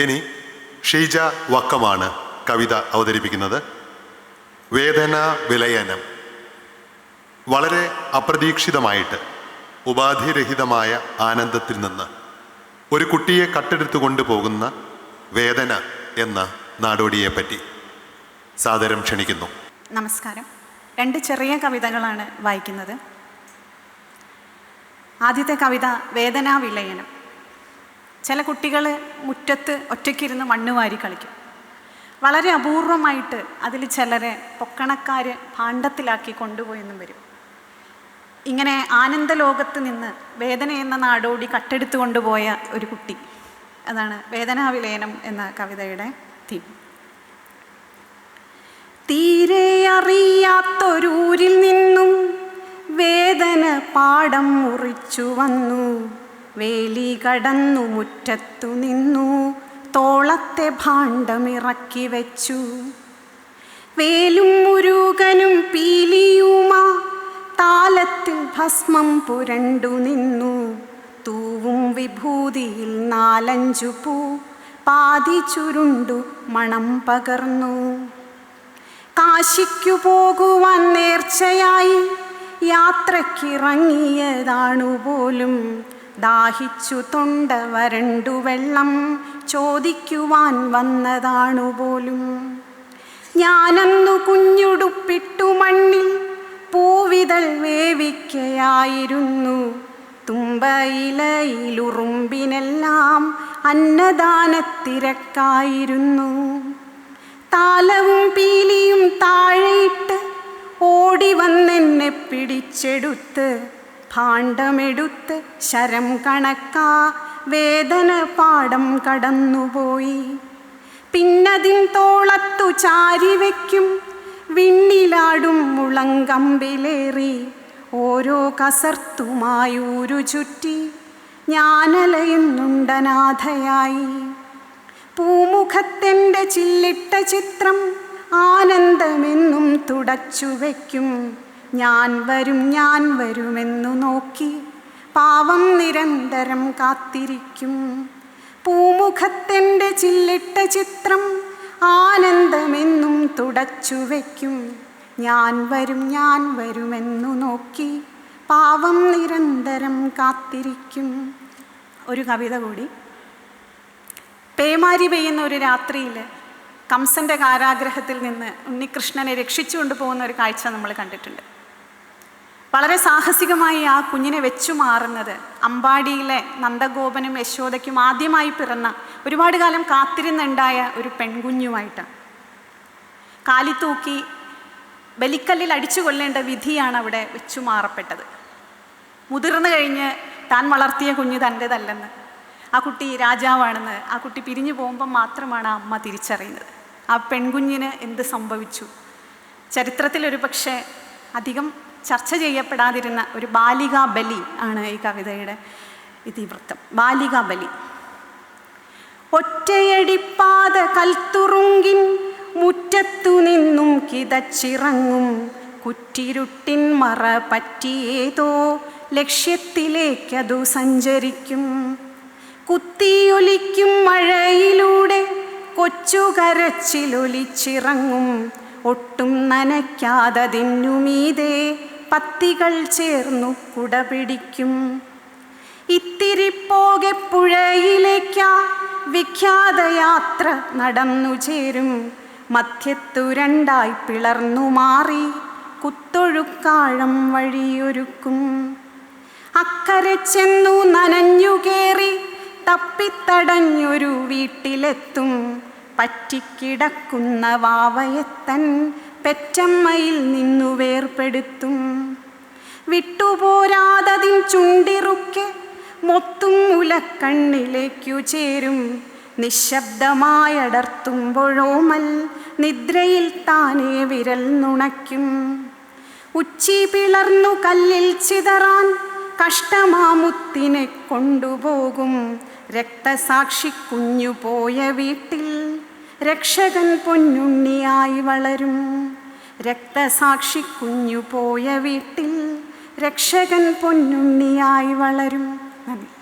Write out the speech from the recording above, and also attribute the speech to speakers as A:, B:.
A: ഇനി ഷീജ വക്കമാണ് കവിത അവതരിപ്പിക്കുന്നത്. വേദന വിലയനം. വളരെ അപ്രതീക്ഷിതമായിട്ട് ഉപാധിരഹിതമായ ആനന്ദത്തിൽ നിന്ന് ഒരു കുട്ടിയെ കട്ടെടുത്തു കൊണ്ടുപോകുന്ന വേദന എന്ന നാടോടിയെ പറ്റി സാദരം ക്ഷണിക്കുന്നു.
B: നമസ്കാരം. രണ്ട് ചെറിയ കവിതകളാണ് വായിക്കുന്നത്. ആദ്യത്തെ കവിത വേദനാ വിലയനം. ചില കുട്ടികൾ മുറ്റത്ത് ഒറ്റയ്ക്കിരുന്ന് മണ്ണ് വാരി കളിക്കും. വളരെ അപൂർവമായിട്ട് അതിൽ ചിലരെ പൊക്കണക്കാർ ഭാണ്ഡത്തിലാക്കി കൊണ്ടുപോയെന്നും വരും. ഇങ്ങനെ ആനന്ദലോകത്ത് നിന്ന് വേദന എന്ന നാടോടി കട്ടെടുത്തു കൊണ്ടുപോയ ഒരു കുട്ടി. അതാണ് വേദനാവിലയനം എന്ന കവിതയുടെ തീം തീരെ അറിയാത്തൊരൂരിൽ നിന്നും വേദന പാടം മുറിച്ചു വന്നു. വേലി കടന്നു മുറ്റത്തു നിന്നു തോളത്തെ ഭാണ്ഡമിറക്കി വെച്ചു. വേലും മുരുകനും പീലിയുമാ താലത്തിൽ ഭസ്മം പുരണ്ടു നിന്നു. തൂവും വിഭൂതിയിൽ നാലഞ്ചു പൂ പാതി ചുരുണ്ടു മണം പകർന്നു. കാശിക്കു പോകുവാൻ നേർച്ചയായി യാത്രക്കിറങ്ങിയതാണു പോലും ദാഹിച്ചു തൊണ്ട വരണ്ടു വെള്ളം ചോദിക്കുവാൻ വന്നതാണു പോലും. ഞാനന്നു കുഞ്ഞുടുപ്പിട്ടു മണ്ണിൽ പൂവിതൾ വേവിക്കയായിരുന്നു. തുമ്പയിലയിലുറുമ്പിനെല്ലാം അന്നദാനത്തിരക്കായിരുന്നു. താലവും പീലിയും താഴെയിട്ട് ഓടി വന്നെന്നെ പിടിച്ചെടുത്ത് ഭാണ്ഡമെടുത്ത് ശരം കണക്കാ വേദന പാടം കടന്നുപോയി. പിന്നതിൻ തോളത്തു ചാരി വയ്ക്കും വിണ്ണിലാടും മുളങ്കമ്പിലേറി. ഓരോ കസർത്തുമായൂരു ചുറ്റി ഞാനലയുന്നുണ്ടനാഥയായി പൂമുഖത്തെന്റെ ചില്ലിട്ട ചിത്രം ആനന്ദമെന്നും തുടച്ചു വയ്ക്കും ഞാൻ വരും ഞാൻ വരുമെന്നു നോക്കി പാവം നിരന്തരം കാത്തിരിക്കും. പൂമുഖത്തെന്റെ ചില്ലിട്ട ചിത്രം ആനന്ദമെന്നും തുടച്ചു വയ്ക്കും ഞാൻ വരും ഞാൻ വരുമെന്നു നോക്കി പാവം നിരന്തരം കാത്തിരിക്കും. ഒരു കവിത കൂടി. പേമാരി പെയ്യുന്ന ഒരു രാത്രിയിൽ കംസന്റെ കാരാഗ്രഹത്തിൽ നിന്ന് ഉണ്ണികൃഷ്ണനെ രക്ഷിച്ചുകൊണ്ട് പോകുന്ന ഒരു കാഴ്ച നമ്മൾ കണ്ടിട്ടുണ്ട്. വളരെ സാഹസികമായി ആ കുഞ്ഞിനെ വെച്ചു മാറുന്നത്. അമ്പാടിയിലെ നന്ദഗോപനും യശോദയ്ക്കും ആദ്യമായി പിറന്ന ഒരുപാട് കാലം കാത്തിരുന്നുണ്ടായ ഒരു പെൺകുഞ്ഞുമായിട്ടാണ് കാലിത്തൂക്കി ബലിക്കല്ലിൽ അടിച്ചു കൊല്ലേണ്ട വിധിയാണ് അവിടെ വെച്ചു മാറപ്പെട്ടത്. മുതിർന്നു കഴിഞ്ഞ് താൻ വളർത്തിയ കുഞ്ഞ് തന്റെതല്ലെന്ന്. ആ കുട്ടി രാജാവാണെന്ന് ആ കുട്ടി പിരിഞ്ഞു പോകുമ്പം മാത്രമാണ് അമ്മ തിരിച്ചറിയുന്നത്. ആ പെൺകുഞ്ഞിന് എന്ത് സംഭവിച്ചു? ചരിത്രത്തിൽ ഒരു പക്ഷേ അധികം ചർച്ച ചെയ്യപ്പെടാതിരുന്ന ഒരു ബാലികാ ബലി ആണ് ഈ കവിതയുടെ ഇതിവൃത്തം. ബാലികാ ബലി. ഒറ്റയടിപ്പാത കൽത്തുറുങ്കിൻ മുറ്റത്തു നിന്നും കിതച്ചിറങ്ങും കുറ്റിരുട്ടിൻ മറ പറ്റിയേതോ ലക്ഷ്യത്തിലേക്കതു സഞ്ചരിക്കും. കുത്തിയൊലിക്കും മഴയിലൂടെ കൊച്ചുകരച്ചിലൊലിച്ചിറങ്ങും. ഒട്ടും നനയ്ക്കാതതിന്നുമീതേ പത്തികൾ ചേർന്നു കുടപിടിക്കും ഇത്തിരി പോകെ പുഴയിലേക്കാ വിഖ്യാതയാത്ര നടന്നു ചേരും. മധ്യത്തു രണ്ടായി പിളർന്നു മാറി കുത്തൊഴുക്കാഴം വഴിയൊരുക്കും. അക്കരെ ചെന്നു നനഞ്ഞുകേറി തപ്പിത്തടഞ്ഞൊരു വീട്ടിലെത്തും. പറ്റിക്കിടക്കുന്ന വാവയത്തൻ പെറ്റമ്മയിൽ നിന്നു വേർപെടുത്തും. വിട്ടുപോരാതതിൻ ചുണ്ടിറുക്ക് മൊത്തും മുലക്കണ്ണിലേക്കു ചേരും. നിശബ്ദമായടർത്തുമ്പോഴോമൽ നിദ്രയിൽ താനെ വിരൽ നുണയ്ക്കും. ഉച്ചി പിളർന്നു കല്ലിൽ ചിതറാൻ കഷ്ടമാമുത്തിനെ കൊണ്ടുപോകും. രക്തസാക്ഷി കുഞ്ഞു പോയ വീട്ടിൽ രക്ഷകൻ പൊന്നുണ്ണിയായി വളരും. രക്തസാക്ഷി കുഞ്ഞു പോയ വീട്ടിൽ രക്ഷകൻ പൊന്നുണ്ണിയായി വളരും. നന്ദി.